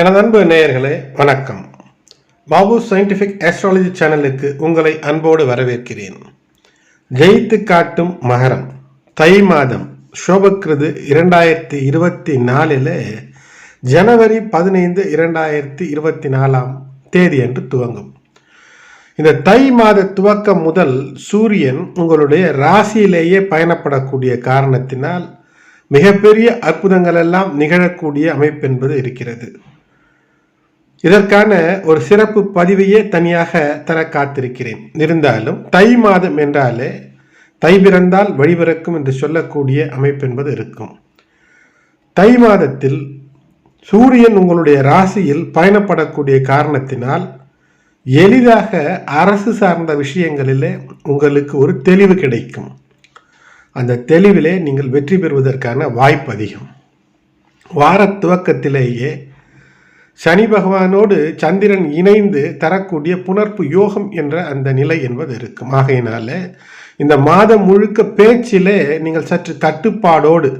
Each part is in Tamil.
எனது அன்பு நேயர்களே வணக்கம். பாபு சயின்டிஃபிக் ஆஸ்ட்ராலஜி சேனலுக்கு உங்களை அன்போடு வரவேற்கிறேன். ஜெயித்து காட்டும் மகரம். தை மாதம் சோபக்கிருது இரண்டாயிரத்தி இருபத்தி நாலில் ஜனவரி பதினைந்து இரண்டாயிரத்தி இருபத்தி நாலாம் தேதி என்று துவங்கும். இந்த தை மாத துவக்கம் முதல் சூரியன் உங்களுடைய ராசியிலேயே பயணப்படக்கூடிய காரணத்தினால் மிகப்பெரிய அற்புதங்கள் எல்லாம் நிகழக்கூடிய அமைப்பு என்பது இருக்கிறது. இதற்கான ஒரு சிறப்பு பதிவையே தனியாக தர காத்திருக்கிறேன் இருந்தாலும் தை மாதம் என்றாலே தை பிறந்தால் வழிபிறக்கும் என்று சொல்லக்கூடிய அமைப்பு என்பது இருக்கும். தை மாதத்தில் சூரியன் உங்களுடைய ராசியில் பயணப்படக்கூடிய காரணத்தினால் எளிதாக அரசு சார்ந்த விஷயங்களிலே உங்களுக்கு ஒரு தெளிவு கிடைக்கும். அந்த தெளிவிலே நீங்கள் வெற்றி பெறுவதற்கான வாய்ப்பு அதிகம். வார துவக்கத்திலேயே சனி பகவானோடு சந்திரன் இணைந்து தரக்கூடிய புணர்ப்பு யோகம் என்ற அந்த நிலை என்பது இருக்கும். ஆகையினால இந்த மாதம் முழுக்க பேச்சிலே நீங்கள் சற்று கட்டுப்பாடோடு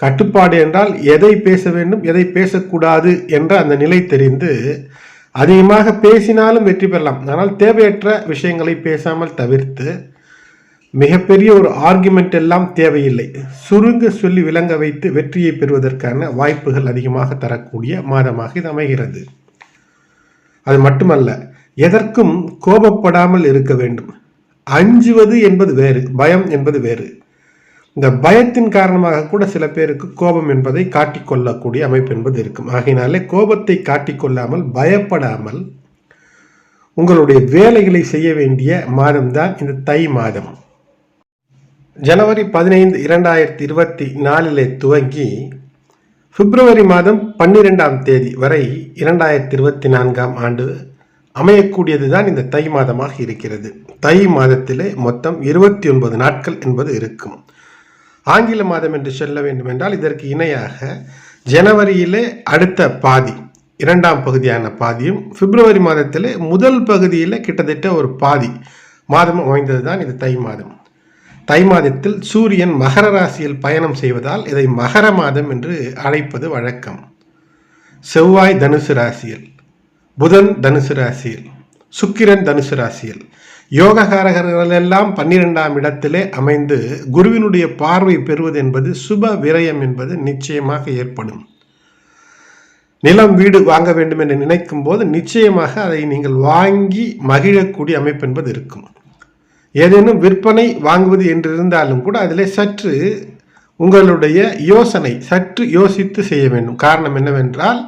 கட்டுப்பாடு என்றால் எதை பேச வேண்டும் எதை பேசக்கூடாது என்ற அந்த நிலை தெரிந்து அதிகமாக பேசினாலும் வெற்றி பெறலாம். ஆனால் தேவையற்ற விஷயங்களை பேசாமல் தவிர்த்து மிகப்பெரிய ஒரு ஆர்குமெண்ட் எல்லாம் தேவையில்லை. சுருங்க சொல்லி விளங்க வைத்து வெற்றியை பெறுவதற்கான வாய்ப்புகள் அதிகமாக தரக்கூடிய மாதமாக இது அமைகிறது. அது மட்டுமல்ல எதற்கும் கோபப்படாமல் இருக்க வேண்டும். அஞ்சுவது என்பது வேறு பயம் என்பது வேறு. இந்த பயத்தின் காரணமாக கூட சில பேருக்கு கோபம் என்பதை காட்டிக்கொள்ளக்கூடிய அமைப்பு என்பது இருக்கும். ஆகையினாலே கோபத்தை காட்டிக்கொள்ளாமல் பயப்படாமல் உங்களுடைய வேலைகளை செய்ய வேண்டிய மாதம்தான் இந்த தை மாதம். ஜனவரி பதினைந்து இரண்டாயிரத்தி இருபத்தி நாலிலே துவங்கி பிப்ரவரி மாதம் பன்னிரெண்டாம் தேதி வரை இரண்டாயிரத்தி இருபத்தி நான்காம் ஆண்டு அமையக்கூடியது தான் இந்த தை மாதமாக இருக்கிறது. தை மாதத்திலே மொத்தம் இருபத்தி ஒன்பது நாட்கள் என்பது இருக்கும். ஆங்கில மாதம் என்று சொல்ல வேண்டுமென்றால் இதற்கு இணையாக ஜனவரியிலே அடுத்த பாதி இரண்டாம் பகுதியான பாதியும் பிப்ரவரி மாதத்திலே முதல் பகுதியில் கிட்டத்தட்ட ஒரு பாதி மாதம் அமைந்தது தான் இது தை மாதம். தை மாதத்தில் சூரியன் மகர ராசியில் பயணம் செய்வதால் இதை மகர மாதம் என்று அழைப்பது வழக்கம். செவ்வாய் தனுசு ராசியில் புதன் தனுசு ராசியில் சுக்கிரன் தனுசு ராசியில் யோககாரகர்கள் எல்லாம் பன்னிரெண்டாம் இடத்திலே அமைந்து குருவினுடைய பார்வை பெறுவது என்பது சுப விரயம் என்பது நிச்சயமாக ஏற்படும். நிலம் வீடு வாங்க வேண்டும் என்று நினைக்கும் போது நிச்சயமாக அதை நீங்கள் வாங்கி மகிழக்கூடிய அமைப்பு என்பது இருக்கும். ஏதேனும் விற்பனை வாங்குவது என்று இருந்தாலும் கூட அதில் சற்று உங்களுடைய யோசனை சற்று யோசித்து செய்ய வேண்டும். காரணம் என்னவென்றால்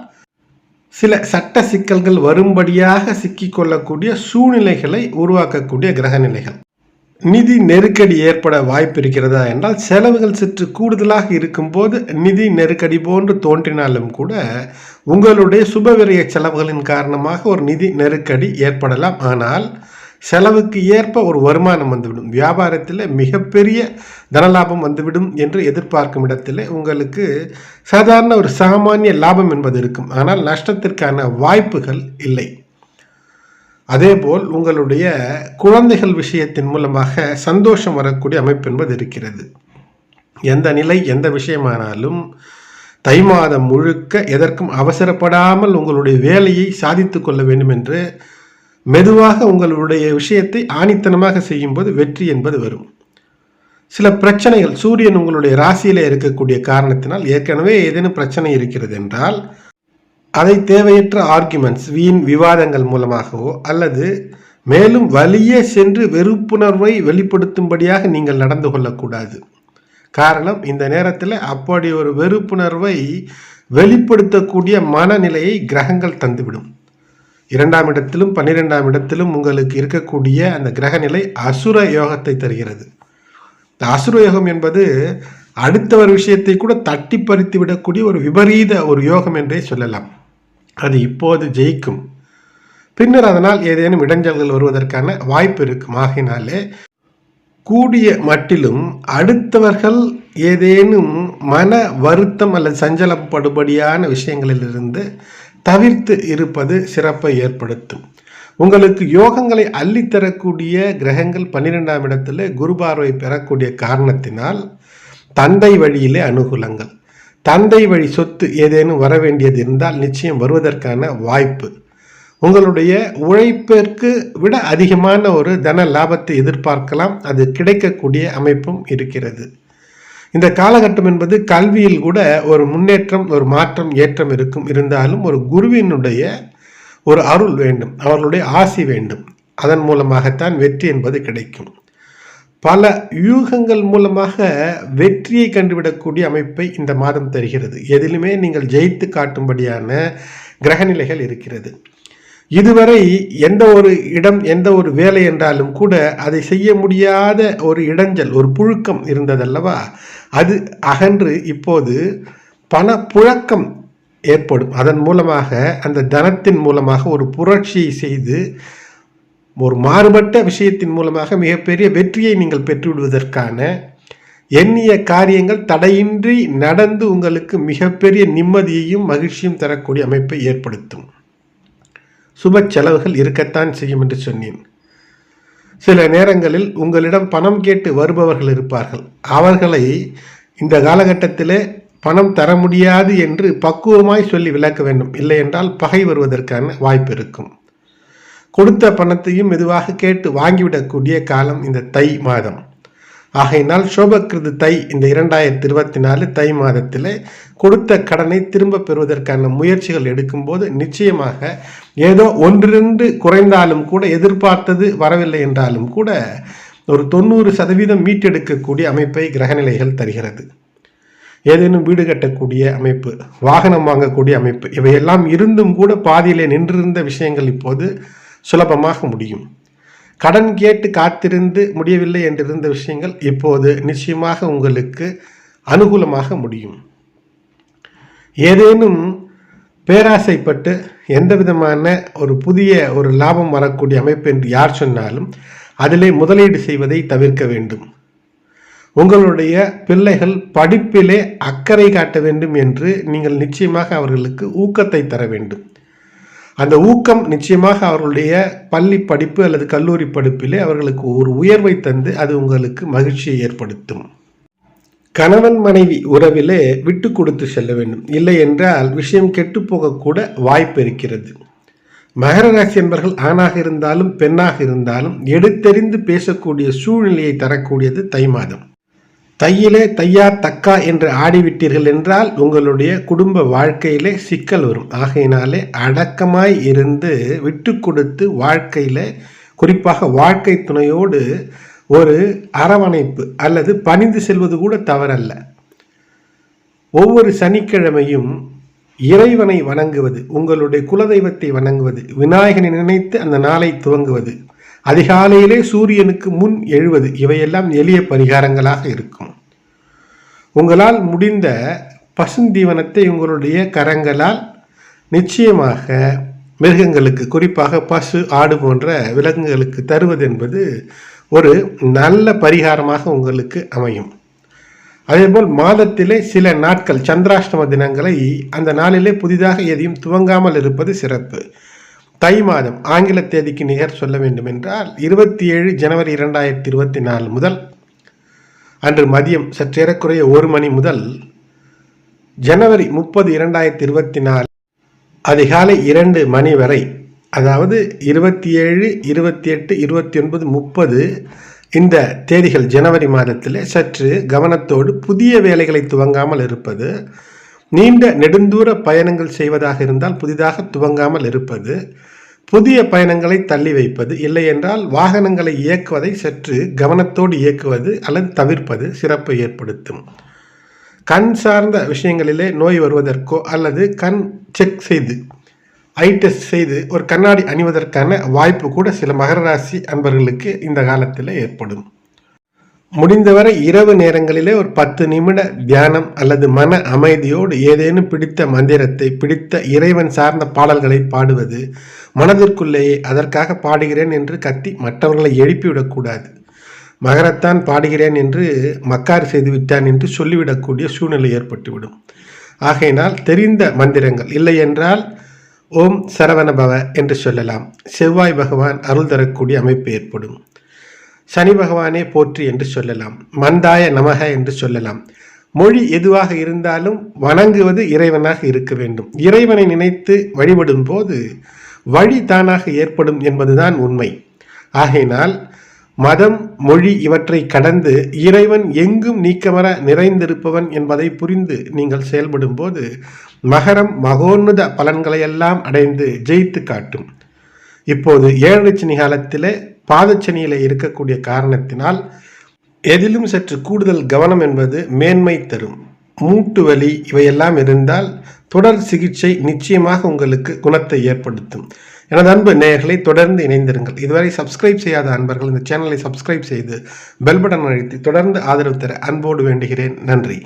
சில சட்ட சிக்கல்கள் வரும்படியாக சிக்கிக்கொள்ளக்கூடிய சூழ்நிலைகளை உருவாக்கக்கூடிய கிரக நிலைகள். நிதி நெருக்கடி ஏற்பட வாய்ப்பு இருக்கிறதா என்றால் செலவுகள் சற்று கூடுதலாக இருக்கும்போது நிதி நெருக்கடி போன்று தோன்றினாலும் கூட உங்களுடைய சுபவிரய செலவுகளின் காரணமாக ஒரு நிதி நெருக்கடி ஏற்படலாம். ஆனால் செலவுக்கு ஏற்ப ஒரு வருமானம் வந்துவிடும். வியாபாரத்தில் மிகப்பெரிய தனலாபம் வந்துவிடும் என்று எதிர்பார்க்கும் இடத்தில் உங்களுக்கு சாதாரண ஒரு சாமானிய லாபம் என்பது இருக்கும். ஆனால் நஷ்டத்திற்கான வாய்ப்புகள் இல்லை. அதேபோல் உங்களுடைய குழந்தைகள் விஷயத்தின் மூலமாக சந்தோஷம் வரக்கூடிய அமைப்பு என்பது இருக்கிறது. எந்த நிலை எந்த விஷயமானாலும் தை மாதம் முழுக்க எதற்கும் அவசரப்படாமல் உங்களுடைய வேலையை சாதித்து கொள்ள வேண்டும் என்று மெதுவாக உங்களுடைய விஷயத்தை ஆணித்தனமாக செய்யும்போது வெற்றி என்பது வரும். சில பிரச்சனைகள் சூரியன் உங்களுடைய ராசியில் இருக்கக்கூடிய காரணத்தினால் ஏற்கனவே ஏதேனும் பிரச்சனை இருக்கிறது என்றால் அதை தேவையற்ற ஆர்குமெண்ட்ஸ் வீண் விவாதங்கள் மூலமாகவோ அல்லது மேலும் வலியே சென்று வெறுப்புணர்வை வெளிப்படுத்தும்படியாக நீங்கள் நடந்து கொள்ளக்கூடாது. காரணம் இந்த நேரத்தில் அப்படி ஒரு வெறுப்புணர்வை வெளிப்படுத்தக்கூடிய மனநிலையை கிரகங்கள் தந்துவிடும். இரண்டாம் இடத்திலும் பன்னிரெண்டாம் இடத்திலும் உங்களுக்கு இருக்கக்கூடிய அந்த கிரகநிலை அசுர யோகத்தை தருகிறது. இந்த அசுர யோகம் என்பது அடுத்தவர் விஷயத்தை கூட தட்டி பறித்து விடக்கூடிய ஒரு விபரீத ஒரு யோகம் என்றே சொல்லலாம். அது இப்போது ஜெயிக்கும். பின்னர் அதனால் ஏதேனும் இடைஞ்சல்கள் வருவதற்கான வாய்ப்பு இருக்கும். ஆகினாலே கூடிய மட்டிலும் அடுத்தவர்கள் ஏதேனும் மன வருத்தம் அல்லது சஞ்சலப்படுபடியான விஷயங்களிலிருந்து தவிர்த்து இருப்பது சிறப்பை ஏற்படுத்தும். உங்களுக்கு யோகங்களை அள்ளித்தரக்கூடிய கிரகங்கள் பன்னிரெண்டாம் இடத்துல குருபார்வை பெறக்கூடிய காரணத்தினால் தந்தை வழியிலே அனுகூலங்கள். தந்தை வழி சொத்து ஏதேனும் வர வேண்டியது இருந்தால் நிச்சயம் வருவதற்கான வாய்ப்பு. உங்களுடைய உழைப்பிற்கு விட அதிகமான ஒரு தன லாபத்தை எதிர்பார்க்கலாம். அது கிடைக்கக்கூடிய அமைப்பும் இருக்கிறது. இந்த காலகட்டம் என்பது கல்வியில் கூட ஒரு முன்னேற்றம் ஒரு மாற்றம் ஏற்றம் இருக்கும். இருந்தாலும் ஒரு குருவினுடைய ஒரு அருள் வேண்டும் அவர்களுடைய ஆசி வேண்டும். அதன் மூலமாகத்தான் வெற்றி என்பது கிடைக்கும். பல யூகங்கள் மூலமாக வெற்றியை கண்டுவிடக்கூடிய அமைப்பை இந்த மாதம் தருகிறது. எதிலுமே நீங்கள் ஜெயித்து காட்டும்படியான கிரகநிலைகள் இருக்கிறது. இதுவரை எந்த ஒரு இடம் எந்த ஒரு வேலை என்றாலும் கூட அதை செய்ய முடியாத ஒரு இடைஞ்சல் ஒரு புழுக்கம் இருந்ததல்லவா? அது அகன்று இப்போது பண புழக்கம் ஏற்படும். அதன் மூலமாக அந்த தனத்தின் மூலமாக ஒரு புரட்சியை செய்து ஒரு மாறுபட்ட விஷயத்தின் மூலமாக மிகப்பெரிய வெற்றியை நீங்கள் பெற்றுவிடுவதற்கான எண்ணிய காரியங்கள் தடையின்றி நடந்து உங்களுக்கு மிகப்பெரிய நிம்மதியையும் மகிழ்ச்சியும் தரக்கூடிய அமைப்பை ஏற்படுத்தும். சுப செலவுகள் இருக்கத்தான் செய்யும் என்று சொன்னேன். சில நேரங்களில் உங்களிடம் பணம் கேட்டு வருபவர்கள் இருப்பார்கள். அவர்களை இந்த காலகட்டத்திலே பணம் தர முடியாது என்று பக்குவமாய் சொல்லி விளக்க வேண்டும். இல்லை என்றால் பகை வருவதற்கான வாய்ப்பு இருக்கும். கொடுத்த பணத்தையும் மெதுவாக கேட்டு வாங்கிவிடக்கூடிய காலம் இந்த தை மாதம். ஆகையினால் சோபக்கிருது தை இந்த இரண்டாயிரத்தி இருபத்தி நாலு தை மாதத்தில் கொடுத்த கடனை திரும்ப பெறுவதற்கான முயற்சிகள் எடுக்கும்போது நிச்சயமாக ஏதோ ஒன்றிரண்டு குறைந்தாலும் கூட எதிர்பார்த்தது வரவில்லை என்றாலும் கூட ஒரு தொண்ணூறு சதவீதம் மீட்டெடுக்கக்கூடிய அமைப்பை கிரகநிலைகள் தருகிறது. ஏதேனும் வீடு கட்டக்கூடிய அமைப்பு வாகனம் வாங்கக்கூடிய அமைப்பு இவையெல்லாம் இருந்தும் கூட பாதியிலே நின்றிருந்த விஷயங்கள் இப்போது சுலபமாக முடியும். கடன் கேட்டு காத்திருந்து முடியவில்லை என்றிருந்த விஷயங்கள் இப்போது நிச்சயமாக உங்களுக்கு அனுகூலமாக முடியும். ஏதேனும் பேராசைப்பட்டு எந்த விதமான ஒரு புதிய ஒரு லாபம் வரக்கூடிய அமைப்பு என்று யார் சொன்னாலும் அதிலே முதலீடு செய்வதை தவிர்க்க வேண்டும். உங்களுடைய பிள்ளைகள் படிப்பிலே அக்கறை காட்ட வேண்டும் என்று நீங்கள் நிச்சயமாக அவர்களுக்கு ஊக்கத்தை தர வேண்டும். அந்த ஊக்கம் நிச்சயமாக அவர்களுடைய பள்ளி படிப்பு அல்லது கல்லூரி படிப்பிலே அவர்களுக்கு ஒரு உயர்வை தந்து அது உங்களுக்கு மகிழ்ச்சியை ஏற்படுத்தும். கணவன் மனைவி உறவிலே விட்டு கொடுத்து செல்ல வேண்டும். இல்லை என்றால் விஷயம் கெட்டுப்போகக்கூட வாய்ப்பு இருக்கிறது. மகர ராசி என்பர்கள் ஆணாக இருந்தாலும் பெண்ணாக இருந்தாலும் எடுத்தெறிந்து பேசக்கூடிய சூழ்நிலையை தரக்கூடியது தை மாதம். தையிலே தையா தக்கா என்று ஆடிவிட்டீர்கள் என்றால் உங்களுடைய குடும்ப வாழ்க்கையிலே சிக்கல் வரும். ஆகையினாலே அடக்கமாய் இருந்து விட்டு கொடுத்து வாழ்க்கையில் குறிப்பாக வாழ்க்கை துணையோடு ஒரு அரவணைப்பு அல்லது பணிந்து செல்வது கூட தவறல்ல. ஒவ்வொரு சனிக்கிழமையும் இறைவனை வணங்குவது உங்களுடைய குலதெய்வத்தை வணங்குவது விநாயகனை நினைத்து அந்த நாளை துவங்குவது அதிகாலையிலே சூரியனுக்கு முன் எழுவது. இவையெல்லாம் எளிய பரிகாரங்களாக இருக்கும். உங்களால் முடிந்த பசுந்தீவனத்தை உங்களுடைய கரங்களால் நிச்சயமாக மிருகங்களுக்கு குறிப்பாக பசு ஆடு போன்ற விலங்குகளுக்கு தருவது என்பது ஒரு நல்ல பரிகாரமாக உங்களுக்கு அமையும். அதேபோல் மாதத்திலே சில நாட்கள் சந்திராஷ்டம தினங்களை அந்த நாளிலே புதிதாக எதையும் துவங்காமல் இருப்பது சிறப்பு. தை மாதம் ஆங்கில தேதிக்கு நிகர் சொல்ல வேண்டும் என்றால் இருபத்தி ஏழு ஜனவரி இரண்டாயிரத்தி இருபத்தி நாலு முதல் அன்று மதியம் சற்றேறக்குறைய ஒரு மணி முதல் ஜனவரி முப்பது இரண்டாயிரத்தி இருபத்தி நாலு அதிகாலை இரண்டு மணி வரை அதாவது இருபத்தி ஏழு இருபத்தி எட்டு இருபத்தி ஒன்பது முப்பது இந்த தேதிகள் ஜனவரி மாதத்தில் சற்று கவனத்தோடு புதிய வேலைகளை துவங்காமல் இருப்பது நீண்ட நெடுந்தூர பயணங்கள் செய்வதாக இருந்தால் புதிதாக துவங்காமல் இருப்பது புதிய பயணங்களை தள்ளி வைப்பது இல்லை என்றால் வாகனங்களை இயக்குவதை சற்று கவனத்தோடு இயக்குவது அல்லது தவிர்ப்பது சிறப்பை ஏற்படுத்தும். கண் சார்ந்த விஷயங்களிலே நோய் வருவதற்கோ அல்லது கண் செக் செய்து ஐ டெஸ்ட் செய்து ஒரு கண்ணாடி அணிவதற்கான வாய்ப்பு கூட சில மகர ராசி அன்பர்களுக்கு இந்த காலத்தில் ஏற்படும். முடிந்தவரை இரவு நேரங்களிலே ஒரு பத்து நிமிட தியானம் அல்லது மன அமைதியோடு ஏதேனும் பிடித்த மந்திரத்தை பிடித்த இறைவன் சார்ந்த பாடல்களை பாடுவது மனதிற்குள்ளேயே அதற்காக பாடுகிறேன் என்று கத்தி மற்றவர்களை எழுப்பிவிடக்கூடாது. மகரத்தான் பாடுகிறேன் என்று மக்கார் செய்துவிட்டான் என்று சொல்லிவிடக்கூடிய சூழ்நிலை ஏற்பட்டுவிடும். ஆகையினால் தெரிந்த மந்திரங்கள் இல்லை என்றால் ஓம் சரவணபவ என்று சொல்லலாம். செவ்வாய் பகவான் அருள் தரக்கூடிய அமைப்பு ஏற்படும். சனி பகவானே போற்றி என்று சொல்லலாம். மந்தாய நமக என்று சொல்லலாம். மொழி எதுவாக இருந்தாலும் வணங்குவது இறைவனாக இருக்க வேண்டும். இறைவனை நினைத்து வழிபடும் போது வழி தானாக ஏற்படும் என்பதுதான் உண்மை. ஆகையினால் மதம் மொழி இவற்றை கடந்து இறைவன் எங்கும் நீக்கமர நிறைந்திருப்பவன் என்பதை புரிந்து நீங்கள் செயல்படும் போது மகரம் மகோன்னத பலன்களையெல்லாம் அடைந்து ஜெயித்து காட்டும். இப்போது ஏழு காலத்திலே பாதச்சனியில் இருக்கக்கூடிய காரணத்தினால் எதிலும் சற்று கூடுதல் கவனம் என்பது மேன்மை தரும். மூட்டு வலி இவையெல்லாம் இருந்தால் தொடர் சிகிச்சை நிச்சயமாக உங்களுக்கு குணத்தை ஏற்படுத்தும். எனது அன்பு நேயர்களை தொடர்ந்து இணைந்திருங்கள். இதுவரை சப்ஸ்கிரைப் செய்யாத அன்பர்கள் இந்த சேனலை சப்ஸ்கிரைப் செய்து பெல் பட்டன் அழைத்து தொடர்ந்து ஆதரவு தர அன்போடு வேண்டுகிறேன். நன்றி.